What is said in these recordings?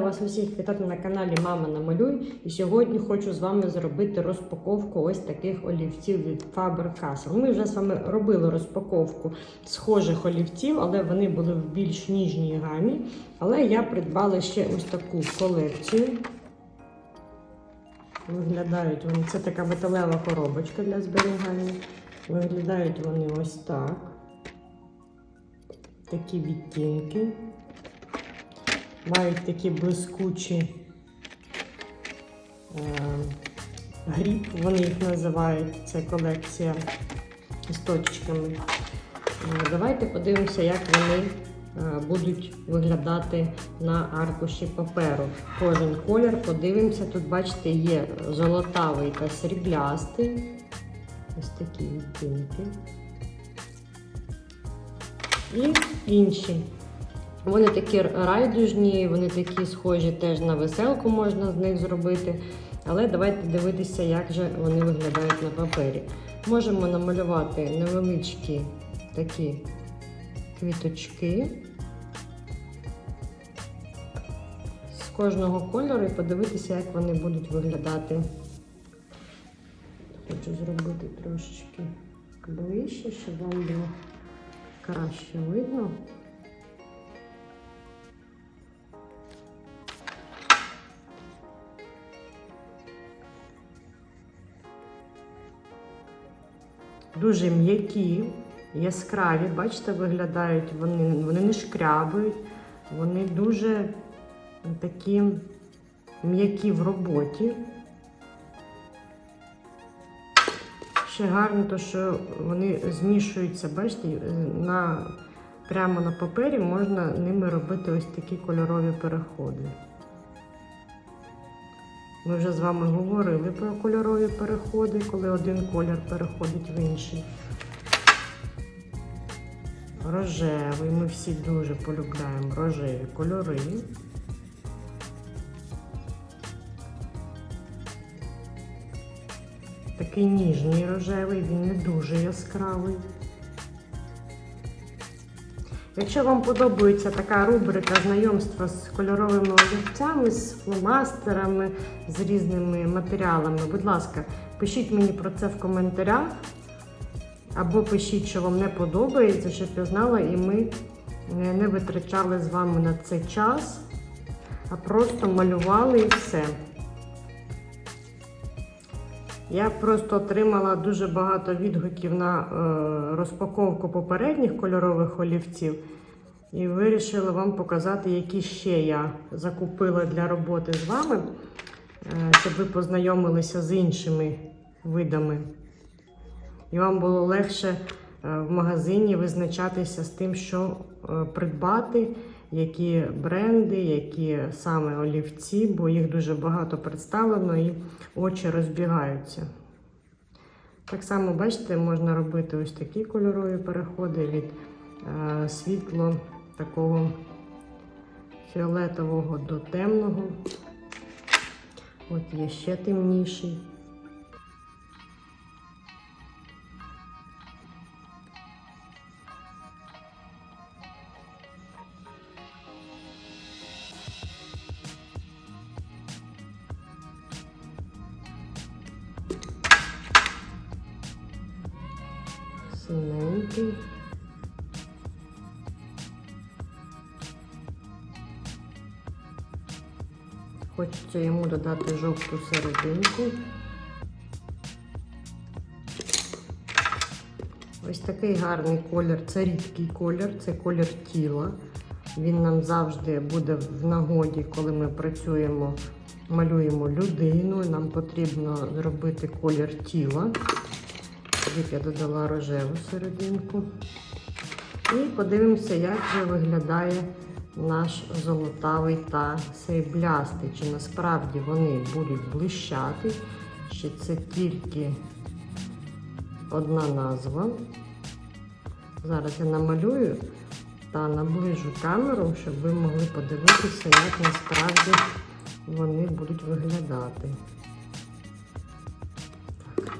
вас усіх вітати на каналі Мама Намалюй. І сьогодні хочу з вами зробити розпаковку ось таких олівців від Faber-Castell. Ми вже з вами робили розпаковку схожих олівців, але вони були в більш ніжній гамі. Але я придбала ще ось таку колекцію. Виглядають вони. Це така металева коробочка для зберігання. Виглядають вони ось так. Такі відтінки. Мають такі блискучі е, гріб, вони їх називають. Це колекція з точками. Е, Давайте подивимося, як вони е, будуть виглядати на аркуші паперу. Кожен колір подивимося. Тут, бачите, є золотавий та сріблястий. Ось такі відтінки. І інші. Вони такі райдужні, вони такі схожі теж на веселку можна з них зробити. Але давайте дивитися, як же вони виглядають на папері. Можемо намалювати невеличкі такі квіточки з кожного кольору і подивитися, як вони будуть виглядати. Хочу зробити трошечки ближче, щоб вам було краще видно. Дуже м'які, яскраві, бачите, виглядають вони, вони не шкрябають, вони дуже такі м'які в роботі. Ще гарно, то що вони змішуються, бачите, на, прямо на папері можна ними робити ось такі кольорові переходи. Ми вже з вами говорили про кольорові переходи, коли один колір переходить в інший. Рожевий, ми всі дуже полюбляємо рожеві кольори. Такий ніжний рожевий, він не дуже яскравий. Якщо вам подобається така рубрика знайомства з кольоровими олівцями, з фломастерами, з різними матеріалами, будь ласка, пишіть мені про це в коментарях. Або пишіть, що вам не подобається, щоб я знала, і ми не витрачали з вами на це час, а просто малювали і все. Я просто отримала дуже багато відгуків на е, розпаковку попередніх кольорових олівців і вирішила вам показати, які ще я закупила для роботи з вами, е, щоб ви познайомилися з іншими видами. І вам було легше в магазині визначатися з тим, що е, придбати, які бренди, які саме олівці, бо їх дуже багато представлено і очі розбігаються. Так само, бачите, можна робити ось такі кольорові переходи від е, світло такого фіолетового до темного. От є ще темніший. Синенький. Хочеться йому додати жовту серединку. Ось такий гарний колір, це рідкий колір, це колір тіла. Він нам завжди буде в нагоді, коли ми працюємо, малюємо людину. Нам потрібно зробити колір тіла. Сюди я додала рожеву серединку. І подивимося, як же виглядає наш золотавий та сріблястий. Чи насправді вони будуть блищати, чи це тільки одна назва. Зараз я намалюю та наближу камеру, щоб ви могли подивитися, як насправді вони будуть виглядати.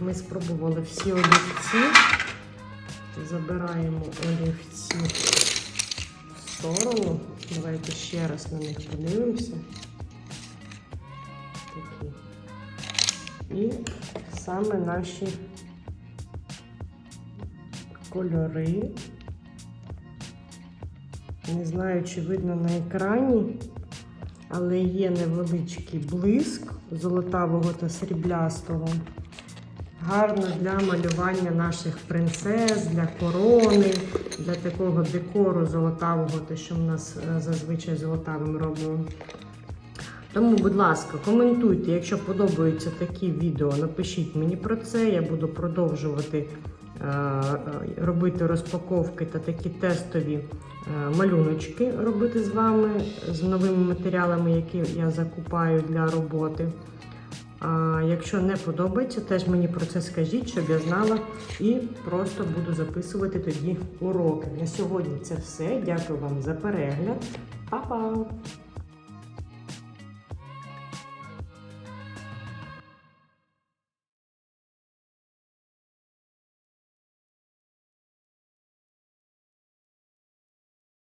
Ми спробували всі олівці. Забираємо олівці в сторону. Давайте ще раз на них подивимося. Такі. І саме наші кольори. Не знаю, чи видно на екрані, але є невеличкий блиск золотавого та сріблястого. Гарно для малювання наших принцес, для корони, для такого декору золотавого, те, що в нас е, зазвичай золотавим робимо. Тому, будь ласка, коментуйте, якщо подобаються такі відео, напишіть мені про це. Я буду продовжувати е, е, робити розпаковки та такі тестові малюночки робити з вами з новими матеріалами, які я закупаю для роботи. Якщо не подобається, теж мені про це скажіть, щоб я знала і просто буду записувати тоді уроки. На сьогодні це все. Дякую вам за перегляд. Па-па!